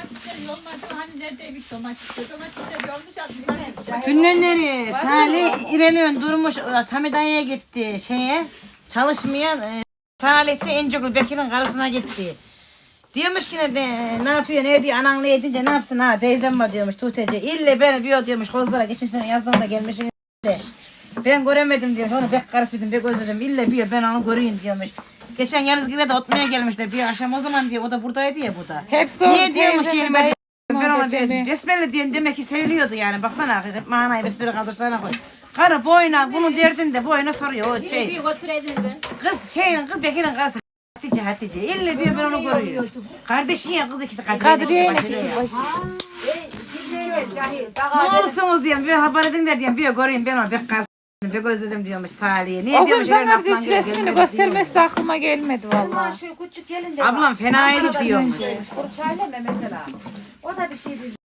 Domatesleri yolmadı. Hani neredeymiş domatesler? Domatesler yolmuş atmış. Tünelleri Salih İrelion durmuş Samidanya'ya gitti şeye çalışmaya e, Salih de Encikul Bekir'in karısına gitti. Diyormuş ki ne, de, ne yapıyor ne diyor anan ne edince ne yapsın ha teyzem var diyormuş Tuğteci. İlle beni bir diyormuş kozlara geçen sene yazdan da de. Ben göremedim diyor onu bek karıştırdım bek özledim ille bir ben onu göreyim diyormuş. Geçen yalnız yine de otmaya gelmişler bir akşam o zaman diyor o da buradaydı ya burada. Hepsi Niye diyormuş kelime ben ona bir besmele diyorsun demek ki seviliyordu yani. Baksana manayı besmele kaldırsana koy. Karı boyuna bunun derdinde boyuna soruyor o şey. Kız şeyin kız Bekir'in karısı Hatice Hatice. Elle bir ben onu görüyor. Kardeşin ya kız ikisi Kadriye. Kadriye'yle ikisi kızım başarıyor. başı. Ne olursunuz diyorum bir haber edin de diyorum bir göreyim ben onu bir karısı. Bir özledim diyormuş Salih'e. Niye O gün diyormuş bana hiç resmini göstermesi de aklıma gelmedi vallahi. Şu küçük gelin de Ablam fenaydı diyormuş. Mesela. O da bir şey bilmiyor.